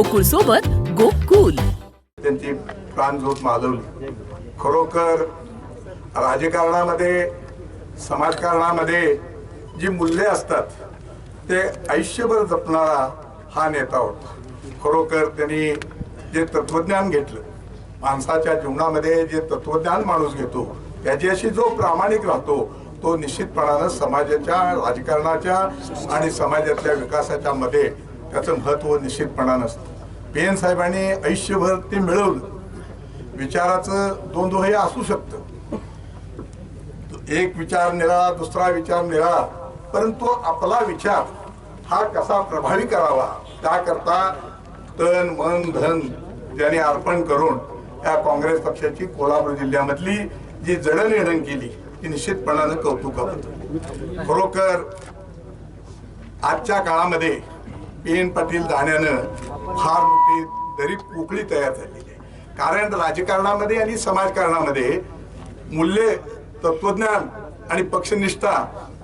गोकुळ सोबत गोकुल. त्यांची प्राणज्योत मालवली. खरोखर राजकारणामध्ये समाजकारणामध्ये जी मूल्ये असतात ते आयुष्यभर जपणारा हा नेता होता. खरोखर त्यांनी जे तत्वज्ञान घेतलं माणसाच्या जीवनामध्ये जे तत्वज्ञान माणूस घेतो त्याच्याशी जो प्रामाणिक राहतो तो निश्चितपणानं समाजाच्या राजकारणाच्या आणि समाजातल्या विकासाच्या मध्ये त्याचं महत्त्व निश्चितपणा असतं पी एन साहेबांनी आयुष्यभर ते मिळवलं. विचाराचं दोहे असू शकतं. एक विचार निळा दुसरा विचार निळा परंतु आपला विचार हा कसा प्रभावी करावा त्याकरता तन मन धन त्यांनी अर्पण करून या काँग्रेस पक्षाची कोल्हापूर जिल्ह्यामधली जी जडणघडण केली ती निश्चितपणानं कौतुकाबद्दल खरोखर आजच्या काळामध्ये पी एन पाटील जाण्यानं फार मोठी दरी पोकळी तयार झालेली आहे. कारण राजकारणामध्ये आणि समाजकारणामध्ये मूल्ये तत्वज्ञान आणि पक्षनिष्ठा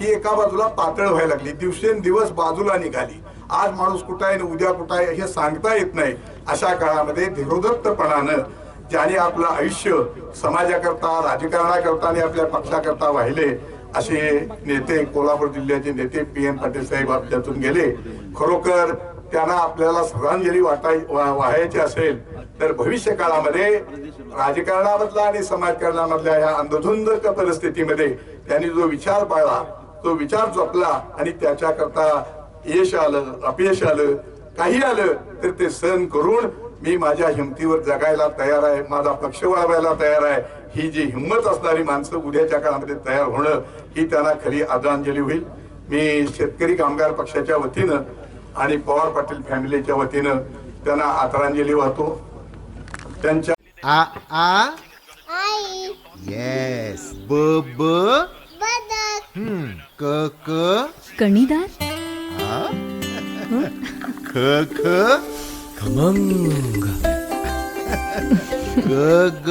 ही एका बाजूला पातळ व्हायला लागली. दिवसेंदिवस बाजूला निघाली. आज माणूस कुठं आहे आणि उद्या कुठं आहे हे सांगता येत नाही. अशा काळामध्ये धीरोदत्तपणानं ज्याने आपलं आयुष्य समाजाकरता राजकारणाकरता आणि आपल्या पक्षाकरता वाहिले असे नेते कोल्हापूर जिल्ह्याचे नेते पी एन पाटील साहेब आपल्यातून गेले. खरोखर त्यांना आपल्याला श्रद्धांजली वाटाय वा- असेल तर भविष्य काळामध्ये राजकारणामधला आणि समाजकारणामधल्या या अंधधुंद परिस्थितीमध्ये त्यांनी जो विचार पाळला तो विचार जपला आणि त्याच्याकरता यश आलं अपयश आलं काही आलं तर ते सहन करून मी माझ्या हिमतीवर जगायला तयार आहे माझा पक्ष वाढवायला तयार आहे. ही जी हिंमत असणारी माणसं उद्याच्या काळामध्ये तयार होणं ही त्यांना खरी आदरांजली होईल. मी शेतकरी कामगार पक्षाच्या वतीनं आणि पवार पाटील फॅमिलीच्या वतीनं त्यांना आदरांजली वाहतो. त्यांच्या आ आ? आई. येस ब ब? बदक. हम्म, क क? कणीदार? ख ख? खमंग. ग ग?